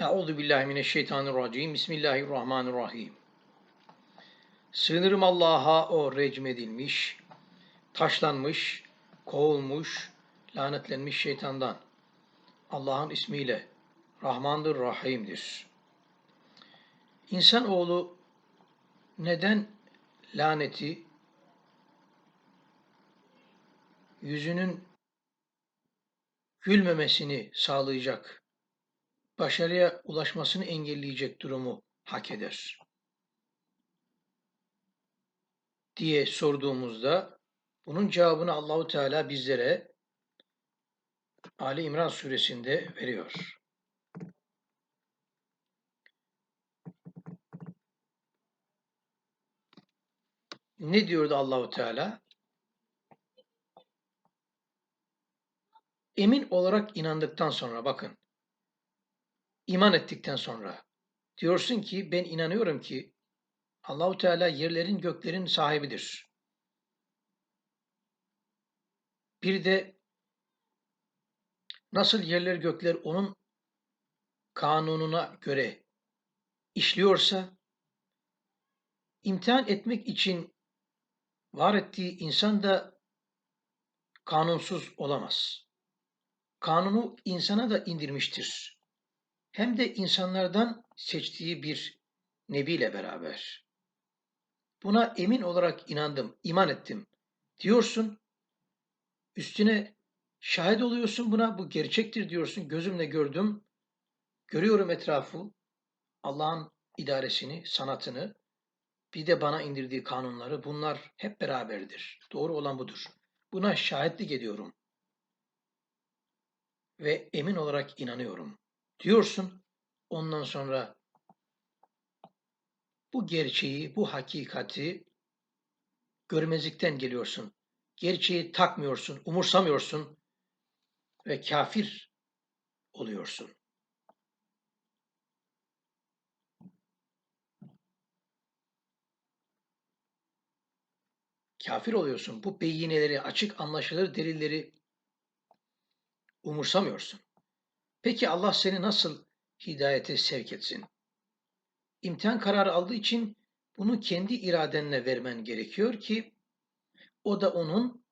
Euzu billahi mineşşeytanirracim. Bismillahirrahmanirrahim. Sığınırım Allah'a o recm edilmiş, taşlanmış, kovulmuş, lanetlenmiş şeytandan. Allah'ın ismiyle Rahmandır, Rahim'dir. İnsanoğlu neden laneti yüzünün gülmemesini sağlayacak başarıya ulaşmasını engelleyecek durumu hak eder? diye sorduğumuzda bunun cevabını Allahu Teala bizlere Ali İmran suresinde veriyor. Ne diyordu Allahu Teala? Emin olarak inandıktan sonra bakın iman ettikten sonra diyorsun ki ben inanıyorum ki Allahu Teala yerlerin göklerin sahibidir. Bir de nasıl yerler gökler onun kanununa göre işliyorsa imtihan etmek için var ettiği insan da kanunsuz olamaz. Kanunu insana da indirmiştir hem de insanlardan seçtiği bir nebiyle beraber. Buna emin olarak inandım, iman ettim diyorsun. Üstüne şahit oluyorsun buna, bu gerçektir diyorsun. Gözümle gördüm, görüyorum etrafı, Allah'ın idaresini, sanatını, bir de bana indirdiği kanunları bunlar hep beraberdir. Doğru olan budur. Buna şahitlik ediyorum. Ve emin olarak inanıyorum diyorsun. Ondan sonra bu gerçeği, bu hakikati görmezlikten geliyorsun. Gerçeği takmıyorsun, umursamıyorsun ve kafir oluyorsun. Kafir oluyorsun. Bu beyineleri, açık anlaşılır delilleri umursamıyorsun. Peki Allah seni nasıl hidayete sevk etsin? İmtihan kararı aldığı için bunu kendi iradenle vermen gerekiyor ki o da onun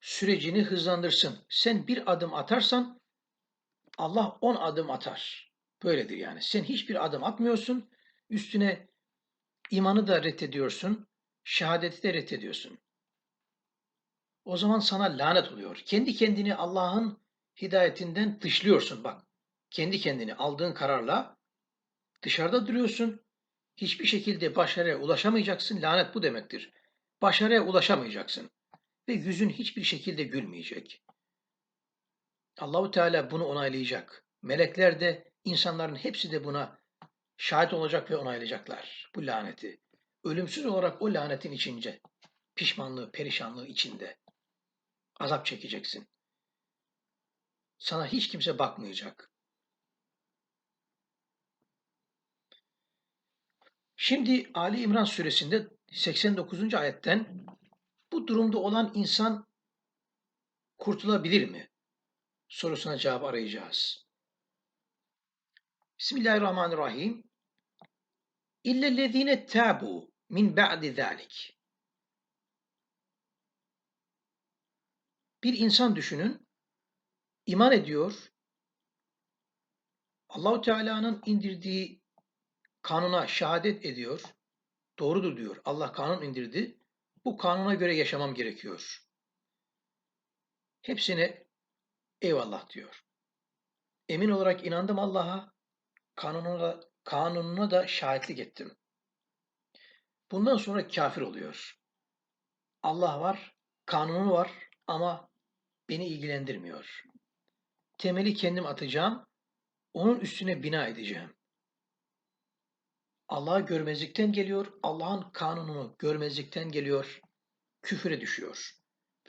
sürecini hızlandırsın. Sen bir adım atarsan Allah on adım atar. Böyledir yani. Sen hiçbir adım atmıyorsun. Üstüne imanı da reddediyorsun. Şehadeti de reddediyorsun. O zaman sana lanet oluyor. Kendi kendini Allah'ın hidayetinden dışlıyorsun bak. Kendi kendini aldığın kararla dışarıda duruyorsun. Hiçbir şekilde başarıya ulaşamayacaksın. Lanet bu demektir. Başarıya ulaşamayacaksın ve yüzün hiçbir şekilde gülmeyecek. Allahu Teala bunu onaylayacak. Melekler de insanların hepsi de buna şahit olacak ve onaylayacaklar bu laneti. Ölümsüz olarak o lanetin içince, pişmanlığı, perişanlığı içinde azap çekeceksin. Sana hiç kimse bakmayacak. Şimdi Ali İmran suresinde 89. ayetten bu durumda olan insan kurtulabilir mi? sorusuna cevap arayacağız. Bismillahirrahmanirrahim. İllellezine tabu min ba'di zalik. Bir insan düşünün iman ediyor. Allahu Teala'nın indirdiği kanuna şehadet ediyor. Doğrudur diyor. Allah kanun indirdi. Bu kanuna göre yaşamam gerekiyor. Hepsine eyvallah diyor. Emin olarak inandım Allah'a. Kanununa da, kanununa da şahitlik ettim. Bundan sonra kafir oluyor. Allah var, kanunu var ama beni ilgilendirmiyor temeli kendim atacağım. Onun üstüne bina edeceğim. Allah'ı görmezlikten geliyor. Allah'ın kanununu görmezlikten geliyor. Küfüre düşüyor.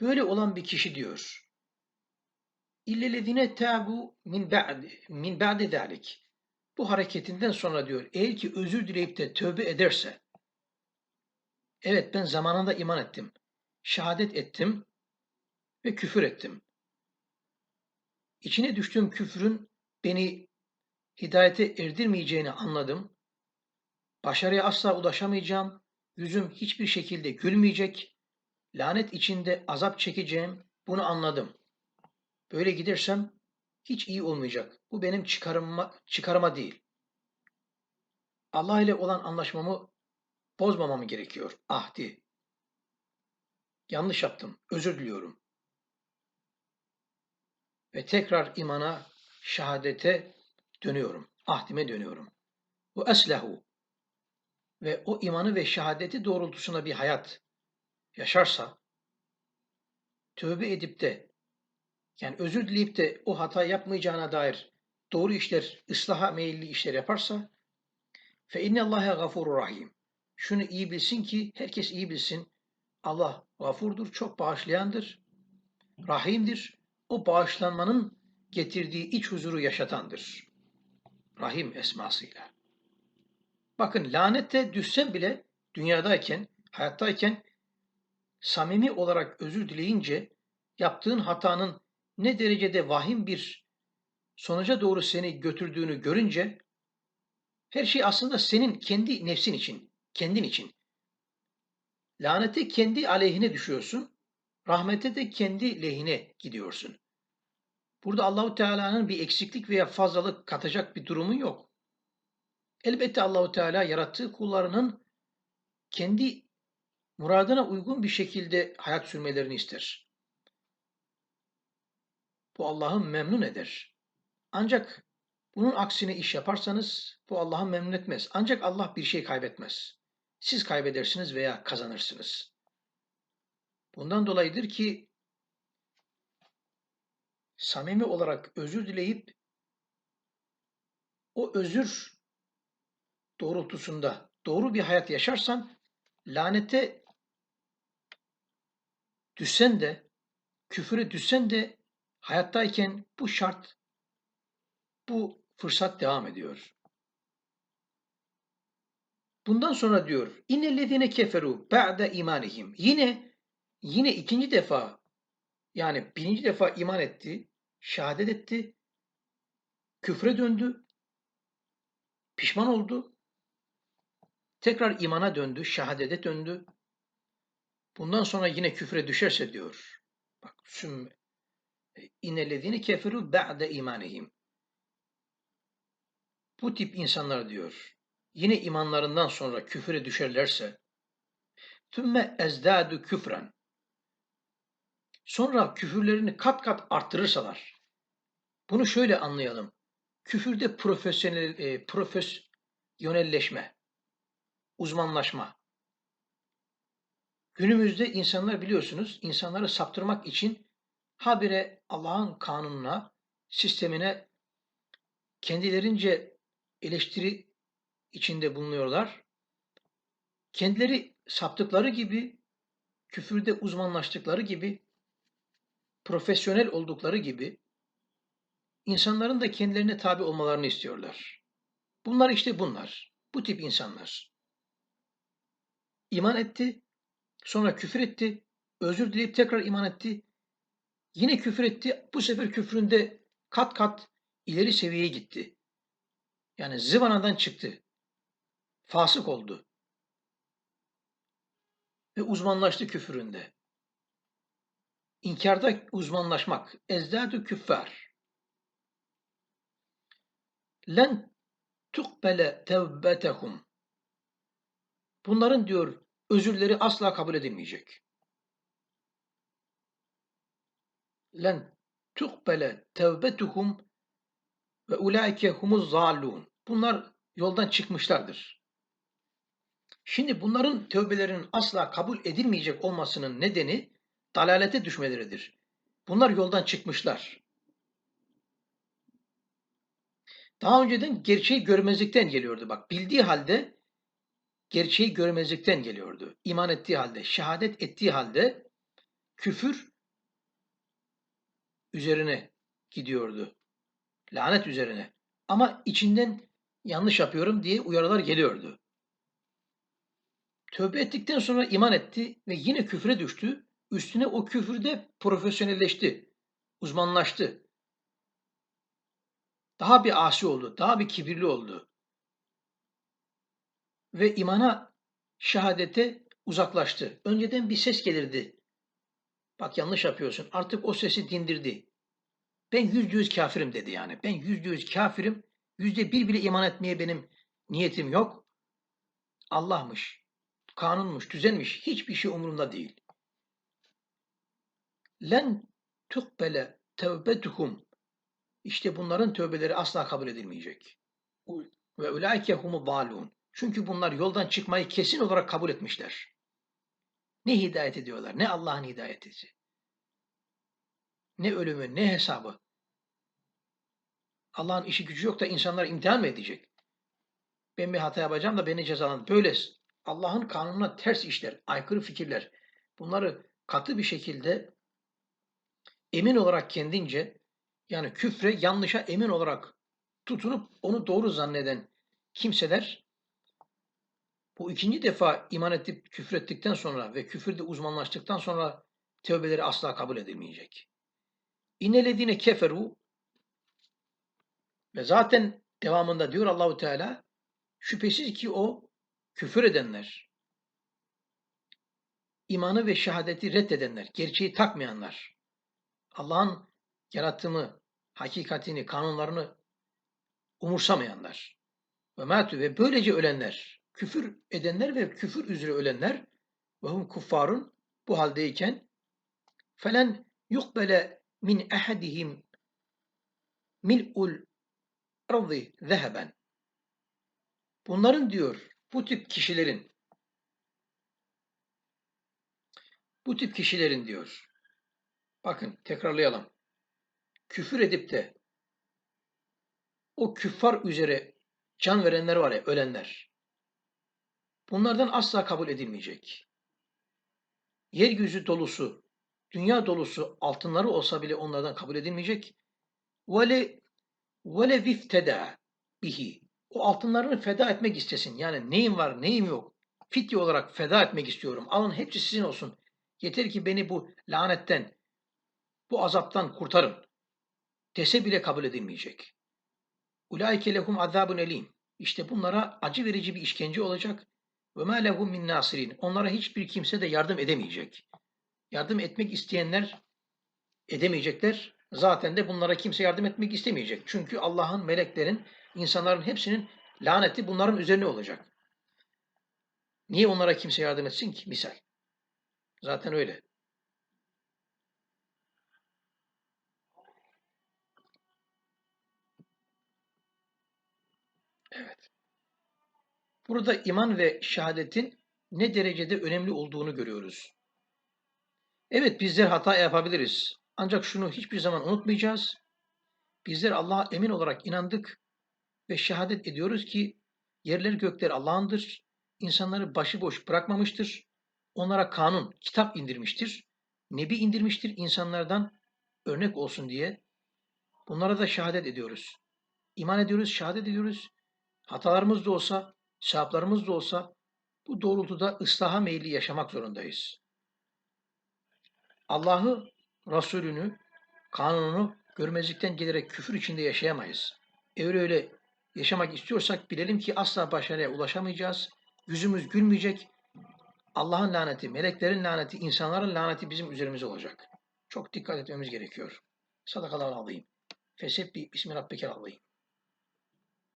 Böyle olan bir kişi diyor. İllelezine tabu min ba'di min ba'di zalik. Bu hareketinden sonra diyor eğer ki özür dileyip de tövbe ederse evet ben zamanında iman ettim. Şehadet ettim ve küfür ettim. İçine düştüğüm küfrün beni hidayete erdirmeyeceğini anladım. Başarıya asla ulaşamayacağım. Yüzüm hiçbir şekilde gülmeyecek. Lanet içinde azap çekeceğim. Bunu anladım. Böyle gidersem hiç iyi olmayacak. Bu benim çıkarıma, çıkarıma değil. Allah ile olan anlaşmamı bozmamam gerekiyor. Ahdi. Yanlış yaptım. Özür diliyorum. Ve tekrar imana, şehadete dönüyorum. Ahdime dönüyorum. Bu eslehu. Ve o imanı ve şehadeti doğrultusunda bir hayat yaşarsa, tövbe edip de, yani özür dileyip de o hata yapmayacağına dair doğru işler, ıslaha meyilli işler yaparsa, fe inne Allahe gafurur rahim. Şunu iyi bilsin ki, herkes iyi bilsin. Allah gafurdur, çok bağışlayandır, rahimdir. O bağışlanmanın getirdiği iç huzuru yaşatandır. Rahim esmasıyla. Bakın lanette düşsen bile dünyadayken, hayattayken samimi olarak özür dileyince yaptığın hatanın ne derecede vahim bir sonuca doğru seni götürdüğünü görünce her şey aslında senin kendi nefsin için, kendin için. Lanete kendi aleyhine düşüyorsun, rahmete de kendi lehine gidiyorsun. Burada Allahu Teala'nın bir eksiklik veya fazlalık katacak bir durumu yok. Elbette Allahu Teala yarattığı kullarının kendi muradına uygun bir şekilde hayat sürmelerini ister. Bu Allah'ı memnun eder. Ancak bunun aksine iş yaparsanız bu Allah'ı memnun etmez. Ancak Allah bir şey kaybetmez. Siz kaybedersiniz veya kazanırsınız. Bundan dolayıdır ki samimi olarak özür dileyip o özür doğrultusunda doğru bir hayat yaşarsan lanete düşsen de küfüre düşsen de hayattayken bu şart bu fırsat devam ediyor. Bundan sonra diyor innellezine keferu ba'de imanihim. Yine yine ikinci defa yani birinci defa iman etti, şehadet etti, küfre döndü, pişman oldu, tekrar imana döndü, şehadete döndü. Bundan sonra yine küfre düşerse diyor. Bak sümme inellezine keferu ba'de imanihim. Bu tip insanlar diyor. Yine imanlarından sonra küfre düşerlerse tümme ezdadu küfren sonra küfürlerini kat kat arttırırsalar, bunu şöyle anlayalım. Küfürde profesyonel, e, profesyonelleşme, uzmanlaşma. Günümüzde insanlar biliyorsunuz, insanları saptırmak için habire Allah'ın kanununa, sistemine kendilerince eleştiri içinde bulunuyorlar. Kendileri saptıkları gibi, küfürde uzmanlaştıkları gibi profesyonel oldukları gibi insanların da kendilerine tabi olmalarını istiyorlar. Bunlar işte bunlar. Bu tip insanlar. İman etti, sonra küfür etti, özür dileyip tekrar iman etti, yine küfür etti, bu sefer küfründe kat kat ileri seviyeye gitti. Yani zıvanadan çıktı. Fasık oldu. Ve uzmanlaştı küfüründe. İnkarda uzmanlaşmak. Ezdâdü küffâr. Len tukbele tevbetehum. Bunların diyor özürleri asla kabul edilmeyecek. Len tukbele tevbetuhum ve ulaike humuz zalun. Bunlar yoldan çıkmışlardır. Şimdi bunların tövbelerinin asla kabul edilmeyecek olmasının nedeni dalalete düşmeleridir. Bunlar yoldan çıkmışlar. Daha önceden gerçeği görmezlikten geliyordu. Bak bildiği halde gerçeği görmezlikten geliyordu. İman ettiği halde, şehadet ettiği halde küfür üzerine gidiyordu. Lanet üzerine. Ama içinden yanlış yapıyorum diye uyarılar geliyordu. Tövbe ettikten sonra iman etti ve yine küfre düştü. Üstüne o küfürde profesyonelleşti, uzmanlaştı. daha bir asi oldu, daha bir kibirli oldu. Ve imana, şehadete uzaklaştı. Önceden bir ses gelirdi. Bak yanlış yapıyorsun. Artık o sesi dindirdi. Ben yüzde yüz kafirim dedi yani. Ben yüzde yüz kafirim. Yüzde bir bile iman etmeye benim niyetim yok. Allah'mış, kanunmuş, düzenmiş. Hiçbir şey umurumda değil. Len tukbele tevbetuhum. İşte bunların tövbeleri asla kabul edilmeyecek. Ve ulaike humu balun. Çünkü bunlar yoldan çıkmayı kesin olarak kabul etmişler. Ne hidayet ediyorlar, ne Allah'ın hidayeti. Ne ölümü, ne hesabı. Allah'ın işi gücü yok da insanlar imtihan mı edecek? Ben bir hata yapacağım da beni cezalandır. Böyle Allah'ın kanununa ters işler, aykırı fikirler. Bunları katı bir şekilde emin olarak kendince yani küfre, yanlışa emin olarak tutunup onu doğru zanneden kimseler bu ikinci defa iman edip küfrettikten sonra ve küfürde uzmanlaştıktan sonra tövbeleri asla kabul edilmeyecek. İnnelezine keferu ve zaten devamında diyor Allahu Teala şüphesiz ki o küfür edenler, imanı ve şehadeti reddedenler, gerçeği takmayanlar, Allah'ın yarattığını, hakikatini, kanunlarını umursamayanlar ve matü ve böylece ölenler, küfür edenler ve küfür üzere ölenler ve hum kuffarun bu haldeyken felen yukbele min ehadihim mil'ul ardı zeheben. Bunların diyor bu tip kişilerin bu tip kişilerin diyor bakın tekrarlayalım küfür edip de o küffar üzere can verenler var ya ölenler bunlardan asla kabul edilmeyecek. Yeryüzü dolusu, dünya dolusu altınları olsa bile onlardan kabul edilmeyecek. Vele vele vifteda bihi. O altınlarını feda etmek istesin. Yani neyim var, neyim yok. Fidye olarak feda etmek istiyorum. Alın hepsi sizin olsun. Yeter ki beni bu lanetten, bu azaptan kurtarın. Dese bile kabul edilmeyecek. Ulaike lehum azabun elim. İşte bunlara acı verici bir işkence olacak. Ve ma lehum min nasirin. Onlara hiçbir kimse de yardım edemeyecek. Yardım etmek isteyenler edemeyecekler. Zaten de bunlara kimse yardım etmek istemeyecek. Çünkü Allah'ın, meleklerin, insanların hepsinin laneti bunların üzerine olacak. Niye onlara kimse yardım etsin ki? Misal. Zaten öyle. Evet. Burada iman ve şehadetin ne derecede önemli olduğunu görüyoruz. Evet bizler hata yapabiliriz. Ancak şunu hiçbir zaman unutmayacağız. Bizler Allah'a emin olarak inandık ve şehadet ediyoruz ki yerler gökler Allah'ındır. İnsanları başıboş bırakmamıştır. Onlara kanun, kitap indirmiştir. Nebi indirmiştir insanlardan örnek olsun diye. Bunlara da şehadet ediyoruz. İman ediyoruz, şehadet ediyoruz. Hatalarımız da olsa, sevaplarımız da olsa bu doğrultuda ıslaha meyilli yaşamak zorundayız. Allah'ı, Resulünü, kanununu görmezlikten gelerek küfür içinde yaşayamayız. Eğer öyle yaşamak istiyorsak bilelim ki asla başarıya ulaşamayacağız. Yüzümüz gülmeyecek. Allah'ın laneti, meleklerin laneti, insanların laneti bizim üzerimize olacak. Çok dikkat etmemiz gerekiyor. Sadakalar alayım. Fesebbi bismi rabbikel alayım.